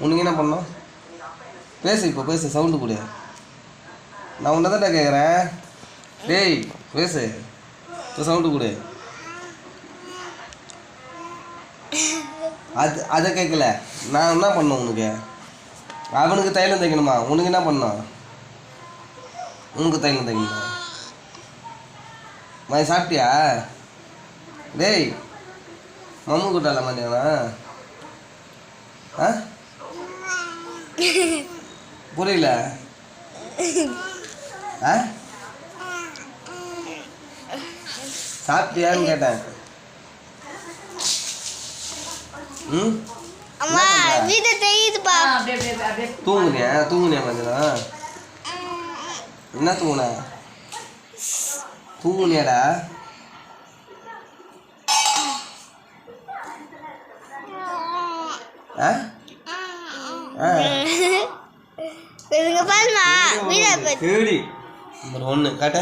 உனக்கு என்ன பண்ணோம் பேசு இப்போ பேசு சவுண்டு கொடு நான் உன்ன தான் கேட்குறேன் டேய் பேசு. இப்போ சவுண்டு கொடு அது அதை கேட்கல நான் என்ன பண்ணும் உனக்கு? அவனுக்கு தைலம் தைக்கணுமா? உனக்கு என்ன பண்ணோம் உனக்கு தைலம் தைக்கணுமா? மாதிரி சாப்பிட்டியா? டேய் மம்மு கூட்டால மாட்டேங்கண்ணா ஆ? புரியல. ஆ? சாப்பிட்டியான்னு கேட்டேன். ம்? அம்மா வீட்டை தெரியுதுப்பா தூங்குனியா? தூங்குனியா கொஞ்சம் என்ன தூங்குன? தூங்குனியாடா. ஆ? இதுங்க பாருமா வீட்டை பத்தி கேடி நம்பர் ஒன்று காட்ட